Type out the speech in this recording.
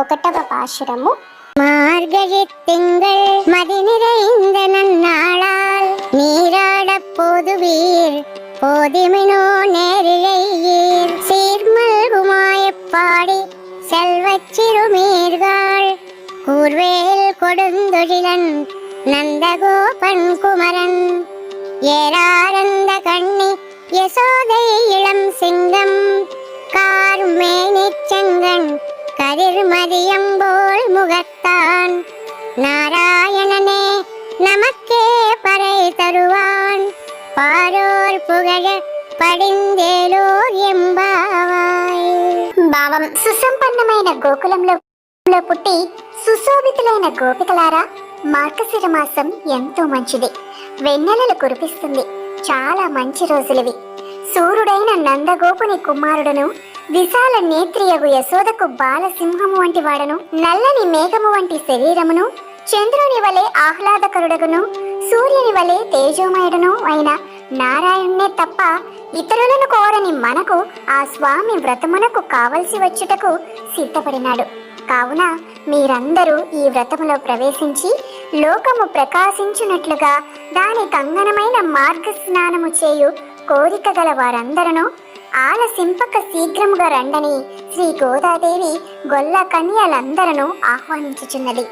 ఒకటవ పాశురము மார்கழி திங்கள் மதி நிறைந்த நன்னாளால் நீராட போதுவீர் போதிமினோ நேரிழையீர் சீர்மல்குமாயப்பாடி செல்வச் சிறுமீர்கள் கூர்வேல் கொடுந்தொழிலன் நந்தகோபன் குமரன் ஏராரந்த கண்ணி யசோதை கதிர்மதியம்போல் முகத்தான் நாராயணனே நமக்கே பறை தருவான் பாரோர் புகழ పడిందేలోర్ ఎంబావాయ్ భావం సుసంపన్నమైన గోకులంలో లో పుట్టి సుశోభితులైన గోపికలారా మార్గశిర మాసం ఎంతో మంచిది వెన్నెలలు కురిపిస్తుంది చాలా మంచి రోజులివి సూర్యుడైన నందగోపుని కుమారుడును విశాల నేత్రియగు యశోదకు బాలసింహము వంటి వాడను నల్లని మేఘము వంటి శరీరమును చంద్రుని వలె ఆహ్లాదకరుడగును సూర్యుని వలె తేజోమయుడును అయిన నారాయణ్ణే తప్ప ఇతరులను కోరని మనకు ఆ స్వామి వ్రతమునకు కావలసి వచ్చుటకు సిద్ధపడినాడు. కావున మీరందరూ ఈ వ్రతములో ప్రవేశించి లోకము ప్రకాశించినట్లుగా దాని కంగనమైన మార్గ స్నానము చేయు కోరిక గల వారందరూ ఆలసింపక శీఘ్రముగా రండని శ్రీ గోదాదేవి గొల్ల కన్యలందరను ఆహ్వానించుచున్నది.